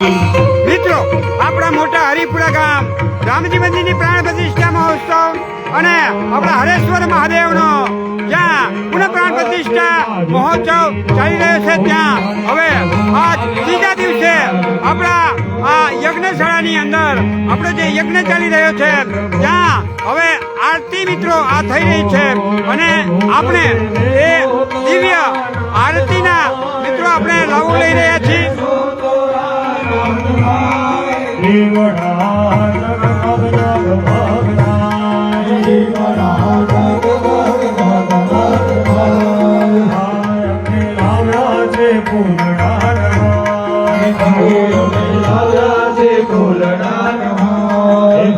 મિત્રો, આપણા મોટા હરિપુરા ગામ રામજી મંદિરની પ્રાણ પ્રતિષ્ઠા મહોત્સવ અને આપણા હરેશ્વર મહાદેવનો જ્યાં પુનઃ પ્રાણ પ્રતિષ્ઠા મહોત્સવ ચાલી રહ્યો છે ત્યાં. હવે આજ ત્રીજા દિવસે આપણા આ યજ્ઞશાળાની અંદર આપણો જે યજ્ઞ ચાલી રહ્યો છે, ત્યાં હવે આરતી મિત્રો આ થઈ રહી છે અને આપણે એ દિવ્ય આરતીના મિત્રો આપણે લાવો લઈ રહ્યા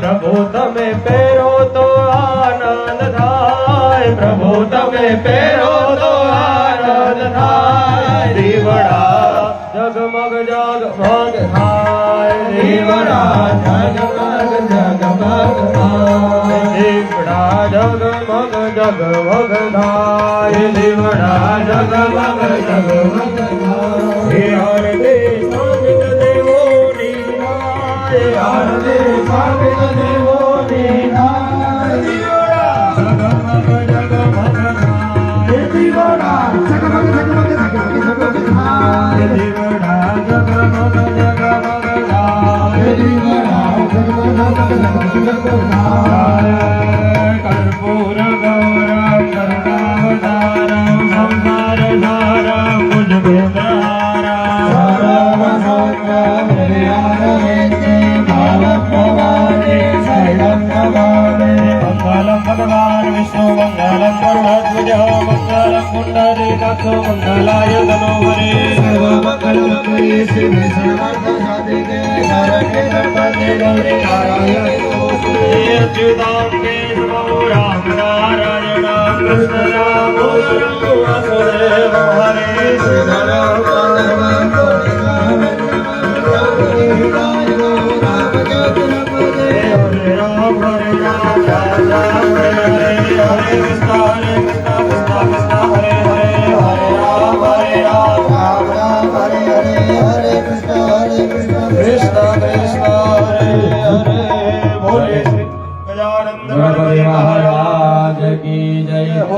પ્રભુ તમે પહેરો તો આનંદ થાય પ્રભુ તમે પહેરો તો આનંદ થાય દીવડા જગમગ જગમગ થાય દીવડા જગમગ જગમગ થાય દીવડા જગમગ જગમગ થાય દીવડા જગમગ જગમગ થાય સાબિત આરતી હરદે સાબિત નાય हरे नाथ मंगलाय नमो हरे सर्व मंगल करे शिव सर्वार्थ साधिके नारायण सर्वते गौरे नारायण हे के नमो राम नारायण कृष्ण राम।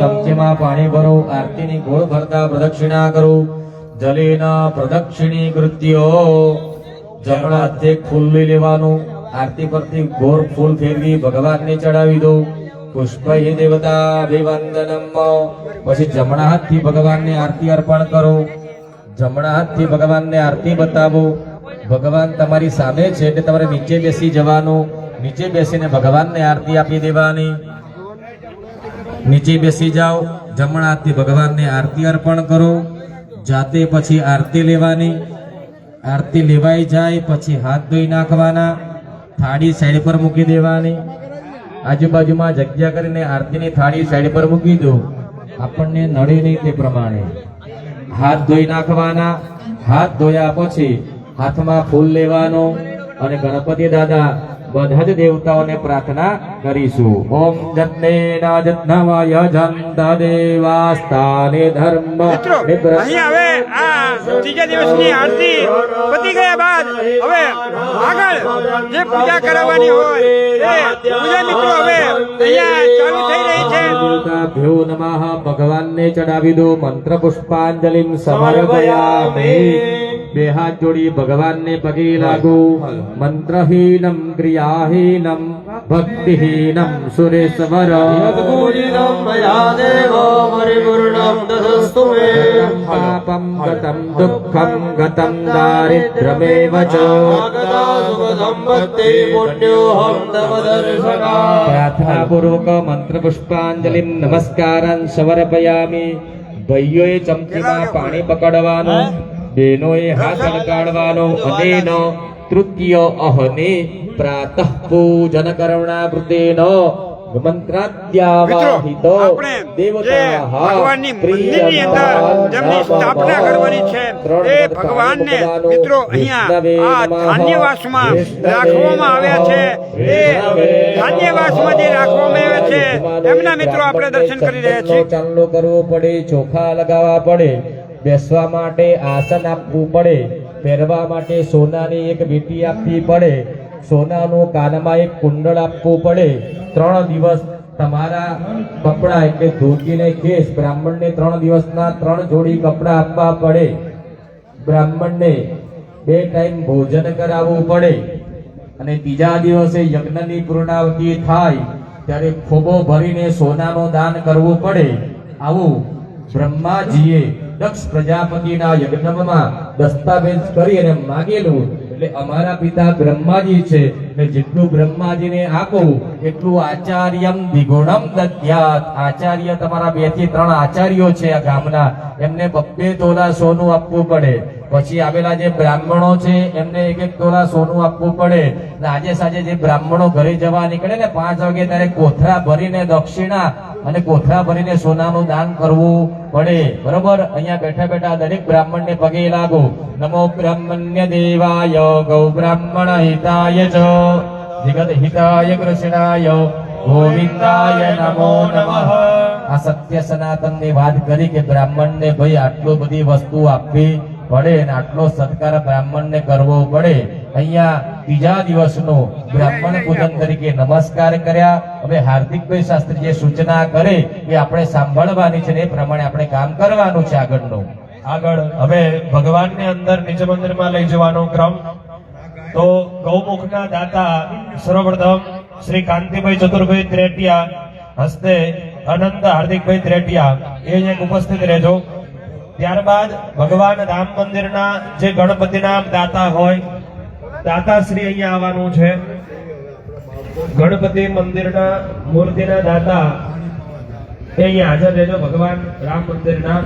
જય ચમચીમાં પાણી ભરો, આરતીની ગોળ ભરતા પ્રદક્ષિણા કરો. જલેના પ્રદક્ષિણી કૃત્યો. જમણા હાથે ફૂલ લઈ લેવાનું. આરતી પરથી ગોળ ફૂલ ફેરવી ભગવાનને ચડાવી દો. પુષ્પ હે દેવતા, અભિવંદનમ. પછી જમણા હાથથી ભગવાનને આરતી અર્પણ કરો. જમણા હાથથી ભગવાનને આરતી બતાવો. ભગવાન તમારી સામે છે એટલે તમારે નીચે બેસી જવાનું. નીચે બેસીને ભગવાનને આરતી આપી દેવાની. નીચે બેસી જાઓ જમણા હાથથી ભગવાનને આરતી અર્પણ કરો. જાતે પછી આરતી લેવાની. આરતી લેવાઈ જાય, પછી હાથ ધોઈ નાખવાના. થાળી સાઈડ પર મૂકી દેવાની. આજુબાજુમાં જગ્યા કરીને આરતીની થાળી સાઈડ પર મૂકી દો. આપણને નડે નહીં તે પ્રમાણે. હાથ ધોઈ નાખવાના. હાથ ધોયા પછી હાથમાં ફૂલ લેવાનો. અને ગણપતિ દાદા બધા જ દેવતાઓને પ્રાર્થના કરીશું. ઓમ જન્મેના જન્મવાય જંત દેવાસ્તાને ધર્મ અહીંયા હવે આ ત્રીજા દિવસની આરતી પતી ગયા બાદ હવે આગળ જે પૂજા કરાવવાની હોય એ પૂજા મિત્રો હવે અહીંયા ચાલુ થઈ રહી છે. દેવતાભ્યો નમઃ. ભગવાનને ચડાવી દો મંત્ર પુષ્પાંજલિ સમર્પયામિ બે હાથ જોડી ભગવાનને પગે લાગો મંત્રહીનમ ક્રિયાહીનમ ભક્તિહીનમ સુરેશ્વર પાપમ ગતમ દુઃખમ ગતમ દારિદ્રમેવ ચ આગતા સુખ સંપત્તિ પુણ્યોહમ તવ દર્શકા પ્રાર્થના પૂર્વક મંત્ર પુષ્પાંજલિ નમસ્કારં સમર્પયામિ ભાઈઓએ ચમચીમાં પાણી પકડવાનું બહેનોએ હાથ અડકાડવાનો અનેન તૃતીય અહને પ્રાતઃ પૂજન કરણાવૃતેન મંત્રાદ્યાવાહિત મિત્રો આપણે ભગવાનની મંદિરની અંદર જેમની સ્થાપના કરવાની છે એ ભગવાનને મિત્રો અહીંયા આ ધાન્યવાસમાં રાખવામાં આવ્યા છે એ ધાન્યવાસમાં જે રાખવામાં આવ્યા છે એમના મિત્રો આપણે દર્શન કરી રહ્યા છીએ. ચાંદલો કરવો પડે ચોખા લગાવવા પડે બેસવા માટે આસન આપવું પડે, પહેરવા માટે સોનાની એક વીટી આપવી પડે, સોનાનું કાનમાં એક કુંડળ આપવું પડે. ત્રણ દિવસ તમારા કપડાં એટલે ધોતી ને કેસ બ્રાહ્મણને ત્રણ દિવસના ત્રણ જોડી કપડાં આપવા પડે. બ્રાહ્મણને બે ટાઈમ ભોજન કરાવવું પડે. અને બીજા દિવસે યજ્ઞની પૂર્ણાવતિ થાય, ત્યારે ખોબો ભરીને સોનાનું દાન કરવું પડે. આવું બ્રહ્માજીએ દક્ષ પ્રજાપતિના યજ્ઞમાં દસ્તાવેજ કરી અને માગેલું. એટલે અમારા પિતા બ્રહ્માજી છે. ને જેટલું બ્રહ્માજીને આપો, એટલું આચાર્યમ દ્વિગુણમ દધ્યાત. આચાર્ય તમારા બેથી ત્રણ આચાર્યો છે આ ગામના. એમને બબ્બે તોલા સોનું આપવું પડે. પછી આવેલા જે બ્રાહ્મણો છે, એમને એક એક તોલા સોનું આપવું પડે. અને આજે સાંજે જે બ્રાહ્મણો ઘરે જવા નીકળે ને, પાંચ વાગે ત્યારે કોથરા ભરીને દક્ષિણા અને કોથળા ભરીને સોનાનું દાન કરવું પડે. બરોબર? અહીંયા બેઠા બેઠા દરેક બ્રાહ્મણને પગે લાગો. નમો બ્રાહ્મણ્ય દેવાય, ગૌ બ્રાહ્મણ હિતાય ચ જગત હિતાય કૃષ્ણાય, ગોવિંદાય નમો નમઃ. આ સત્ય સનાતનની વાત કરી કે બ્રાહ્મણ ને ભાઈ આટલું બધી વસ્તુ આપવી પડે અને આટલો સત્કાર બ્રાહ્મણ ને કરવો પડે. અહીંયા બીજા દિવસનો બ્રાહ્મણ પૂજન તરીકે નમસ્કાર કર્યા. હવે હાર્દિકભાઈ શાસ્ત્રી જે સૂચના કરે એ આપણે સાંભળવાની છે એ પ્રમાણે આપણે કામ કરવાનું છે આગળનું. આગળ, હવે ભગવાનને અંદર નિજ મંદિરમાં લઈ જવાનો ક્રમ. તો ગૌમુખના દાતા સર્વપ્રથમ શ્રી કાંતિભાઈ ચતુરભાઈ ત્રેટિયા હસ્તે અનંત હાર્દિકભાઈ ત્રેટિયા, એ એક ઉપસ્થિત રહેજો. ત્યારબાદ ભગવાન રામ મંદિરના જે ગણપતિના દાતા હોય દાતા શ્રી અહીંયા આવવાનું છે. ગણપતિ મંદિરના મૂર્તિના દાતા એ અહીંયા હાજર રહેજો. ભગવાન રામ મંદિરના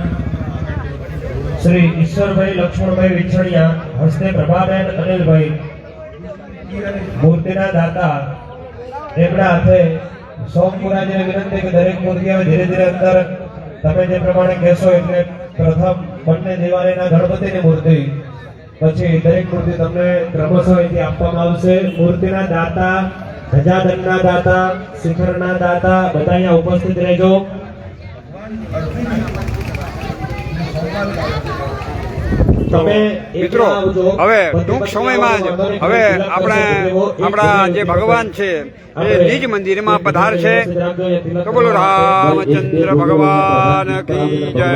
શ્રી ઈશ્વરભાઈ લક્ષ્મણભાઈ વિછણિયા હસ્તે પ્રભાબેન અનિલભાઈ મૂર્તિના દાતા. તેમના હાથે સોમપુરાજીને વિનંતી કે દરેક મૂર્તિ આવે ધીરે ધીરે અંદર. તમે જે પ્રમાણે કહેશો એટલે પ્રથમ બંને દિવાળીના ગણપતિની મૂર્તિ. પછી દરેક મૂર્તિ તમને ક્રમશઃ અહીંથી આપવામાં આવશે. મૂર્તિના દાતા ધજાદનના દાતા શિખરના દાતા બધા અહીંયા ઉપસ્થિત રહેજો. તમે મિત્રો હવે ટૂંક સમયમાં જ હવે આપણે આપણા જે ભગવાન છે એ નિજ મંદિરમાં પધારશે. તો બોલો રામચંદ્ર ભગવાન કી જય.